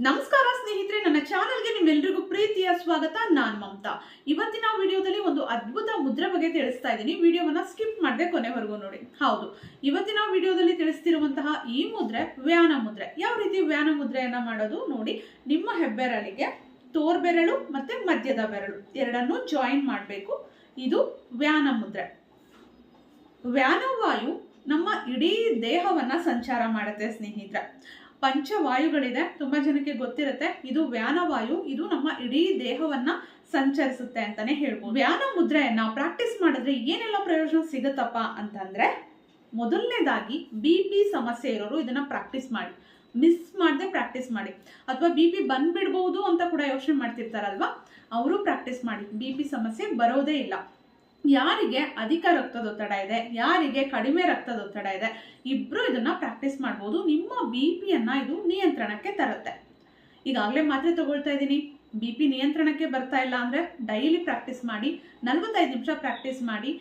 ನಮಸ್ಕಾರ ಸ್ನೇಹಿತರೆ, ನನ್ನ ಚಾನೆಲ್ಗೆ ನಿಮ್ಮೆಲ್ಲರಿಗೂ ಪ್ರೀತಿಯ ಸ್ವಾಗತ. ನಾನು ಮಮತಾ. ಇವತ್ತಿನ ವಿಡಿಯೋದಲ್ಲಿ ಒಂದು ಅದ್ಭುತ ಮುದ್ರೆ ಬಗ್ಗೆ ತಿಳಿಸ್ತಾ ಇದ್ದೀನಿ. ವಿಡಿಯೋವನ್ನ ಸ್ಕಿಪ್ ಮಾಡದೆ ಕೊನೆವರೆಗೂ ನೋಡಿ. ಹೌದು, ಇವತ್ತಿನ ವಿಡಿಯೋದಲ್ಲಿ ತಿಳಿಸ್ತಿರುವಂತಹ ಈ ಮುದ್ರೆ, ವ್ಯಾನ ಮುದ್ರೆ. ಯಾವ ರೀತಿ ವ್ಯಾನ ಮುದ್ರೆಯನ್ನ ಮಾಡೋದು ನೋಡಿ. ನಿಮ್ಮ ಹೆಬ್ಬೆರಳಿಗೆ ತೋರ್ಬೆರಳು ಮತ್ತೆ ಮಧ್ಯದ ಬೆರಳು. ಎರಡನ್ನೂ ಜಾಯಿನ್ ಮಾಡಬೇಕು. ಇದು ವ್ಯಾನ ಮುದ್ರೆ. ವ್ಯಾನವಾಯು ನಮ್ಮ ಇಡೀ ದೇಹವನ್ನ ಸಂಚಾರ ಮಾಡುತ್ತೆ ಸ್ನೇಹಿತರೆ. ಪಂಚವಾಯುಗಳಿದೆ. ತುಂಬಾ ಜನಕ್ಕೆ ಗೊತ್ತಿರುತ್ತೆ, ಇದು ವ್ಯಾನವಾಯು, ಇದು ನಮ್ಮ ಇಡೀ ದೇಹವನ್ನ ಸಂಚರಿಸುತ್ತೆ ಅಂತಾನೆ ಹೇಳ್ಬೋದು. ವ್ಯಾನ ಮುದ್ರೆಯನ್ನ ಪ್ರಾಕ್ಟೀಸ್ ಮಾಡಿದ್ರೆ ಏನೆಲ್ಲ ಪ್ರಯೋಜನ ಸಿಗುತ್ತಪ್ಪ ಅಂತಂದ್ರೆ, ಮೊದಲನೇದಾಗಿ ಬಿ ಪಿ ಸಮಸ್ಯೆ ಇರೋರು ಇದನ್ನ ಪ್ರಾಕ್ಟೀಸ್ ಮಾಡಿ. ಮಿಸ್ ಮಾಡದೆ ಪ್ರಾಕ್ಟೀಸ್ ಮಾಡಿ. ಅಥವಾ ಬಿ ಪಿ ಬಂದ್ಬಿಡ್ಬಹುದು ಅಂತ ಕೂಡ ಯೋಚನೆ ಮಾಡ್ತಿರ್ತಾರಲ್ವಾ, ಅವರು ಪ್ರಾಕ್ಟೀಸ್ ಮಾಡಿ. ಬಿ ಪಿ ಸಮಸ್ಯೆ ಬರೋದೇ ಇಲ್ಲ. ಯಾರಿಗೆ ಅಧಿಕ ರಕ್ತದೊತ್ತಡ ಇದೆ, ಯಾರಿಗೆ ಕಡಿಮೆ ರಕ್ತದೊತ್ತಡ ಇದೆ, ಇಬ್ರು ಇದನ್ನ ಪ್ರಾಕ್ಟೀಸ್ ಮಾಡ್ಬೋದು, ನಿಮ್ಮ ಬಿ ಪಿಯನ್ನ ಇದು ನಿಯಂತ್ರಣಕ್ಕೆ ತರುತ್ತೆ. ಈಗಾಗಲೇ ಮಾತ್ರೆ ತಗೊಳ್ತಾ ಇದ್ದೀನಿ. ಬಿ ಪಿ ನಿಯಂತ್ರಣಕ್ಕೆ ಬರ್ತಾ ಇಲ್ಲ ಅಂದರೆ ಡೈಲಿ ಪ್ರಾಕ್ಟೀಸ್ ಮಾಡಿ, ನಲ್ವತ್ತೈದು ನಿಮಿಷ ಪ್ರಾಕ್ಟೀಸ್ ಮಾಡಿ,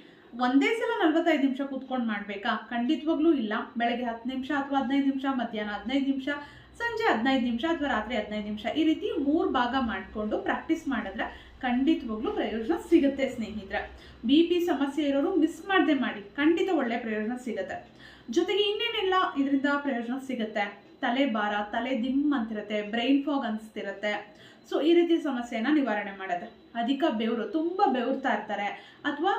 ಒಂದೇ ಸಲ ನಲ್ವತ್ತೈದು ನಿಮಿಷ ಕೂತ್ಕೊಂಡು ಮಾಡಬೇಕಾ? ಖಂಡಿತವಾಗ್ಲೂ ಇಲ್ಲ. ಬೆಳಗ್ಗೆ ಹತ್ತು ನಿಮಿಷ ಅಥವಾ ಹದಿನೈದು ನಿಮಿಷ, ಮಧ್ಯಾಹ್ನ ಹದಿನೈದು ನಿಮಿಷ ಸಂಜೆ ಹದಿನೈದು ನಿಮಿಷ ಅಥವಾ ರಾತ್ರಿ ಹದಿನೈದು ನಿಮಿಷ ಈ ರೀತಿ ಮೂರು ಭಾಗ ಮಾಡಿಕೊಂಡು ಪ್ರಾಕ್ಟೀಸ್ ಮಾಡಿದ್ರೆ ಖಂಡಿತವಾಗ್ಲೂ ಪ್ರಯೋಜನ ಸಿಗುತ್ತೆ, ಸ್ನೇಹಿತರೆ. ಬಿ ಪಿ ಸಮಸ್ಯೆ ಇರೋರು ಮಿಸ್ ಮಾಡದೆ ಮಾಡಿ, ಖಂಡಿತ ಒಳ್ಳೆ ಪ್ರಯೋಜನ ಸಿಗುತ್ತೆ. ಜೊತೆಗೆ ಇನ್ನೇನೆಲ್ಲ ಇದರಿಂದ ಪ್ರಯೋಜನ ಸಿಗುತ್ತೆ? ತಲೆ ಭಾರ, ತಲೆ ದಿಮ್ ಅಂತಿರುತ್ತೆ ಬ್ರೈನ್ ಫಾಗ್ ಅನಿಸ್ತಿರುತ್ತೆ. ಸೊ ಈ ರೀತಿ ಸಮಸ್ಯೆನ ನಿವಾರಣೆ ಮಾಡುತ್ತೆ ಅಧಿಕ ಬೆವರು, ತುಂಬ ಬೆವರ್ತಾ ಇರ್ತಾರೆ. ಅಥವಾ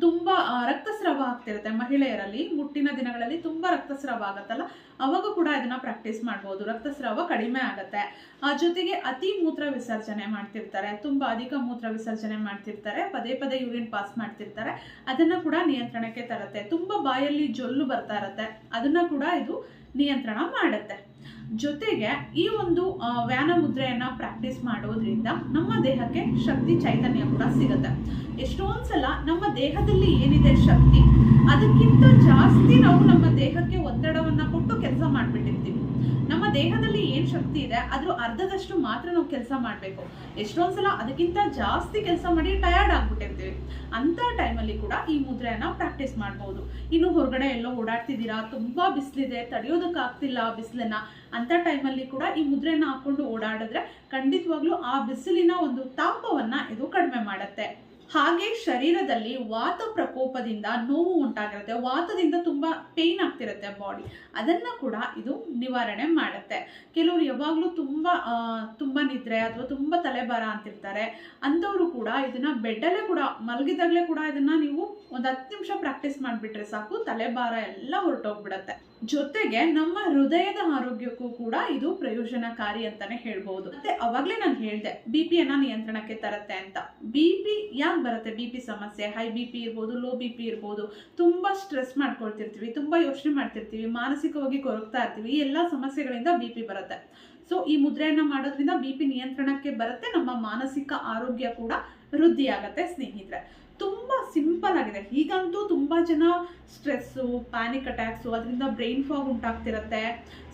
ತುಂಬ ರಕ್ತಸ್ರಾವ ಆಗ್ತಿರುತ್ತೆ ಮಹಿಳೆಯರಲ್ಲಿ. ಮುಟ್ಟಿನ ದಿನಗಳಲ್ಲಿ ತುಂಬ ರಕ್ತಸ್ರಾವ ಆಗತ್ತಲ್ಲ ಅವಾಗ ಕೂಡ ಇದನ್ನ ಪ್ರಾಕ್ಟೀಸ್ ಮಾಡ್ಬೋದು. ರಕ್ತಸ್ರಾವ ಕಡಿಮೆ ಆಗುತ್ತೆ. ಆ ಜೊತೆಗೆ ಅತಿ ಮೂತ್ರ ವಿಸರ್ಜನೆ ಮಾಡ್ತಿರ್ತಾರೆ. ತುಂಬಾ ಅಧಿಕ ಮೂತ್ರ ವಿಸರ್ಜನೆ ಮಾಡ್ತಿರ್ತಾರೆ. ಪದೇ ಪದೇ ಯೂರಿನ್ ಪಾಸ್ ಮಾಡ್ತಿರ್ತಾರೆ. ಅದನ್ನ ಕೂಡ ನಿಯಂತ್ರಣಕ್ಕೆ ತರುತ್ತೆ. ತುಂಬಾ ಬಾಯಲ್ಲಿ ಜೊಲ್ಲು ಬರ್ತಾ ಇರತ್ತೆ. ಅದನ್ನ ಕೂಡ ಇದು ನಿಯಂತ್ರಣ ಮಾಡುತ್ತೆ. ಜೊತೆಗೆ ಈ ಒಂದು ವ್ಯಾನ ಮುದ್ರೆಯನ್ನ ಪ್ರಾಕ್ಟೀಸ್ ಮಾಡೋದ್ರಿಂದ ನಮ್ಮ ದೇಹಕ್ಕೆ ಶಕ್ತಿ, ಚೈತನ್ಯ ಕೂಡ ಸಿಗುತ್ತೆ. ಎಷ್ಟೊಂದ್ ಸಲ ನಮ್ಮ ದೇಹದಲ್ಲಿ ಏನಿದೆ ಶಕ್ತಿ, ಅದಕ್ಕಿಂತ ಜಾಸ್ತಿ ನಾವು ನಮ್ಮ ದೇಹಕ್ಕೆ ಒತ್ತಡವನ್ನ ಕೊಟ್ಟು ಕೆಲಸ ಮಾಡ್ಬಿಟ್ಟಿರ್ತೀವಿ. ನಮ್ಮ ದೇಹದಲ್ಲಿ ಶಕ್ತಿ ಇದೆ ಅದ್ರ ಅರ್ಧದಷ್ಟು ಮಾತ್ರ ನಾವು ಕೆಲಸ ಮಾಡಬೇಕು. ಎಷ್ಟೊಂದ್ಸಲ ಅದಕ್ಕಿಂತ ಜಾಸ್ತಿ ಕೆಲಸ ಮಾಡಿ ಟಯರ್ಡ್ ಆಗ್ಬಿಟ್ಟಿರ್ತೀವಿ. ಅಂತ ಟೈಮಲ್ಲಿ ಕೂಡ ಈ ಮುದ್ರೆಯನ್ನ ಪ್ರಾಕ್ಟೀಸ್ ಮಾಡ್ಬೋದು. ಇನ್ನು ಹೊರಗಡೆ ಎಲ್ಲೋ ಓಡಾಡ್ತಿದ್ದೀರಾ, ತುಂಬಾ ಬಿಸಿಲಿದೆ ತಡೆಯೋದಕ್ಕಾಗ್ತಿಲ್ಲ ಬಿಸಿಲನ್ನ ಅಂತ ಟೈಮಲ್ಲಿ ಕೂಡ ಈ ಮುದ್ರೆಯನ್ನ ಹಾಕೊಂಡು ಓಡಾಡಿದ್ರೆ ಖಂಡಿತವಾಗ್ಲೂ ಆ ಬಿಸಿಲಿನ ಒಂದು ತಾಪವನ್ನ ಇದು ಕಡಿಮೆ ಮಾಡುತ್ತೆ. ಹಾಗೆ ಶರೀರದಲ್ಲಿ ವಾತ ಪ್ರಕೋಪದಿಂದ ನೋವು ಉಂಟಾಗಿರುತ್ತೆ. ವಾತದಿಂದ ತುಂಬಾ ಪೇನ್ ಆಗ್ತಿರುತ್ತೆ ಬಾಡಿ ಅದನ್ನ ಕೂಡ ಇದು ನಿವಾರಣೆ ಮಾಡುತ್ತೆ. ಕೆಲವರು ಯಾವಾಗಲೂ ತುಂಬಾ ತುಂಬ ನಿದ್ರೆ ಅಥವಾ ತುಂಬಾ ತಲೆಭಾರ ಅಂತಿರ್ತಾರೆ. ಅಂಥವರು ಕೂಡ ಇದನ್ನ ಬೆಡ್ಡಲ್ಲೇ ಕೂಡ, ಮಲಗಿದಾಗಲೇ ಕೂಡ ಇದನ್ನ ನೀವು ಒಂದು ಹತ್ತು ನಿಮಿಷ ಪ್ರಾಕ್ಟೀಸ್ ಮಾಡಿಬಿಟ್ರೆ ಸಾಕು ತಲೆಭಾರ ಎಲ್ಲ ಹೊರಟೋಗ್ಬಿಡತ್ತೆ. ಜೊತೆಗೆ ನಮ್ಮ ಹೃದಯದ ಆರೋಗ್ಯಕ್ಕೂ ಕೂಡ ಇದು ಪ್ರಯೋಜನಕಾರಿ ಅಂತಾನೆ ಹೇಳ್ಬೋದು. ಮತ್ತೆ ಅವಾಗಲೇ ನಾನು ಹೇಳ್ದೆ ಬಿ ಪಿಯನ್ನು ನಿಯಂತ್ರಣಕ್ಕೆ ತರತ್ತೆ ಅಂತ. ಬಿ ಪಿ ಬರುತ್ತೆ ಬಿ ಪಿ ಸಮಸ್ಯೆ ಹೈ ಬಿ ಪಿ ಇರ್ಬೋದು ಲೋ ಬಿ ಪಿ ಇರ್ಬೋದು, ತುಂಬಾ ಸ್ಟ್ರೆಸ್ ಮಾಡ್ಕೊಳ್ತಿರ್ತೀವಿ, ತುಂಬಾ ಯೋಚನೆ ಮಾಡ್ತಿರ್ತೀವಿ, ಮಾನಸಿಕವಾಗಿ ಕೊರಗ್ತಾ ಇರ್ತೀವಿ, ಈ ಎಲ್ಲಾ ಸಮಸ್ಯೆಗಳಿಂದ ಬಿ ಪಿ ಬರುತ್ತೆ. ಸೊ ಈ ಮುದ್ರೆಯನ್ನು ಮಾಡೋದ್ರಿಂದ ಬಿ ಪಿ ನಿಯಂತ್ರಣಕ್ಕೆ ಬರುತ್ತೆ, ನಮ್ಮ ಮಾನಸಿಕ ಆರೋಗ್ಯ ಕೂಡ ವೃದ್ಧಿಯಾಗತ್ತೆ, ಸ್ನೇಹಿತರೆ. ಆಗಿದೆ ಈಗಂತೂ ತುಂಬ ಜನ ಸ್ಟ್ರೆಸ್ಸು ಪ್ಯಾನಿಕ್ ಅಟ್ಯಾಕ್ಸು ಅದರಿಂದ ಬ್ರೈನ್ ಫಾಗ್ ಉಂಟಾಗ್ತಿರುತ್ತೆ.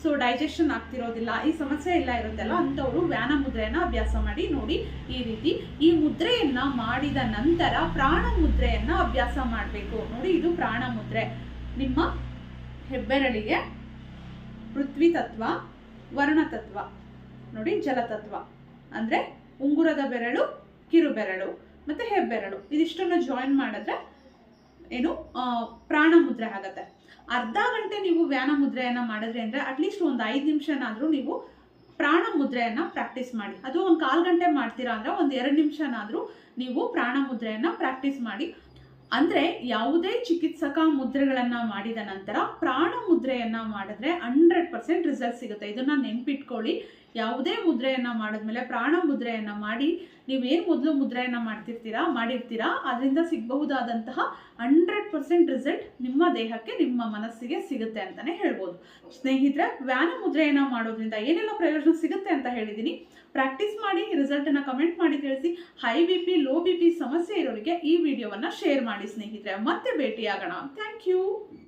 ಸೊ ಡೈಜೆಷನ್ ಆಗ್ತಿರೋದಿಲ್ಲ, ಈ ಸಮಸ್ಯೆ ಎಲ್ಲ ಇರುತ್ತಲ್ಲ ಅಂಥವರು ವ್ಯಾನ ಮುದ್ರೆಯನ್ನು ಅಭ್ಯಾಸ ಮಾಡಿ ನೋಡಿ ಈ ರೀತಿ ಈ ಮುದ್ರೆಯನ್ನು ಮಾಡಿದ ನಂತರ ಪ್ರಾಣ ಮುದ್ರೆಯನ್ನು ಅಭ್ಯಾಸ ಮಾಡಬೇಕು. ನೋಡಿ, ಇದು ಪ್ರಾಣ ಮುದ್ರೆ. ನಿಮ್ಮ ಹೆಬ್ಬೆರಳಿಗೆ ಪೃಥ್ವಿ ತತ್ವ, ವರ್ಣ ತತ್ವ, ನೋಡಿ ಜಲತತ್ವ ಅಂದ್ರೆ ಉಂಗುರದ ಬೆರಳು ಕಿರು ಬೆರಳು ಮತ್ತೆ ಹೆಬ್ಬೆರಳು. ಇದಿಷ್ಟನ್ನು ಜಾಯಿನ್ ಮಾಡಿದ್ರೆ ಏನು ಪ್ರಾಣ ಮುದ್ರೆ ಆಗತ್ತೆ. ಅರ್ಧ ಗಂಟೆ ನೀವು ವ್ಯಾನ ಮುದ್ರೆಯನ್ನ ಮಾಡಿದ್ರೆ ಅಂದ್ರೆ ಅಟ್ಲೀಸ್ಟ್ ಒಂದು ಐದು ನಿಮಿಷನಾದರೂ ನೀವು ಪ್ರಾಣ ಮುದ್ರೆಯನ್ನು ಪ್ರಾಕ್ಟೀಸ್ ಮಾಡಿ. ಅದು ಒಂದು ಕಾಲು ಗಂಟೆ ಮಾಡ್ತೀರಾ ಅಂದರೆ ಒಂದು ಎರಡು ನಿಮಿಷನಾದರೂ ನೀವು ಪ್ರಾಣ ಮುದ್ರೆಯನ್ನ ಪ್ರಾಕ್ಟೀಸ್ ಮಾಡಿ. ಅಂದ್ರೆ ಯಾವುದೇ ಚಿಕಿತ್ಸಕ ಮುದ್ರೆಗಳನ್ನು ಮಾಡಿದ ನಂತರ ಪ್ರಾಣ ಮುದ್ರೆಯನ್ನ ಮಾಡಿದ್ರೆ ಹಂಡ್ರೆಡ್ ಪರ್ಸೆಂಟ್ ರಿಸಲ್ಟ್ ಸಿಗುತ್ತೆ. ಇದನ್ನ ನೆನ್ಪಿಟ್ಕೊಳ್ಳಿ. ಯಾವುದೇ ಮುದ್ರೆಯನ್ನು ಮಾಡಿದ್ಮೇಲೆ ಪ್ರಾಣ ಮುದ್ರೆಯನ್ನು ಮಾಡಿ, ನೀವೇನು ಮೊದಲು ಮುದ್ರೆಯನ್ನು ಮಾಡ್ತಿರ್ತೀರಾ, ಮಾಡಿರ್ತೀರಾ, ಅದರಿಂದ ಸಿಗಬಹುದಾದಂತಹ ಹಂಡ್ರೆಡ್ ಪರ್ಸೆಂಟ್ ರಿಸಲ್ಟ್ ನಿಮ್ಮ ದೇಹಕ್ಕೆ, ನಿಮ್ಮ ಮನಸ್ಸಿಗೆ ಸಿಗುತ್ತೆ ಅಂತಾನೆ ಹೇಳ್ಬೋದು. ಸ್ನೇಹಿತರೆ, ವ್ಯಾನ ಮುದ್ರೆಯನ್ನ ಮಾಡೋದ್ರಿಂದ ಏನೆಲ್ಲ ಪ್ರಯೋಜನ ಸಿಗುತ್ತೆ ಅಂತ ಹೇಳಿದ್ದೀನಿ ಪ್ರಾಕ್ಟೀಸ್ ಮಾಡಿ ರಿಸಲ್ಟ್ ಅನ್ನ ಕಮೆಂಟ್ ಮಾಡಿ ತಿಳಿಸಿ high B P low B P ಸಮಸ್ಯೆ ಇರೋರಿಗೆ ಈ ವಿಡಿಯೋವನ್ನ ಶೇರ್ ಮಾಡಿ ಸ್ನೇಹಿತರೆ. ಮತ್ತೆ ಭೇಟಿಯಾಗೋಣ. Thank you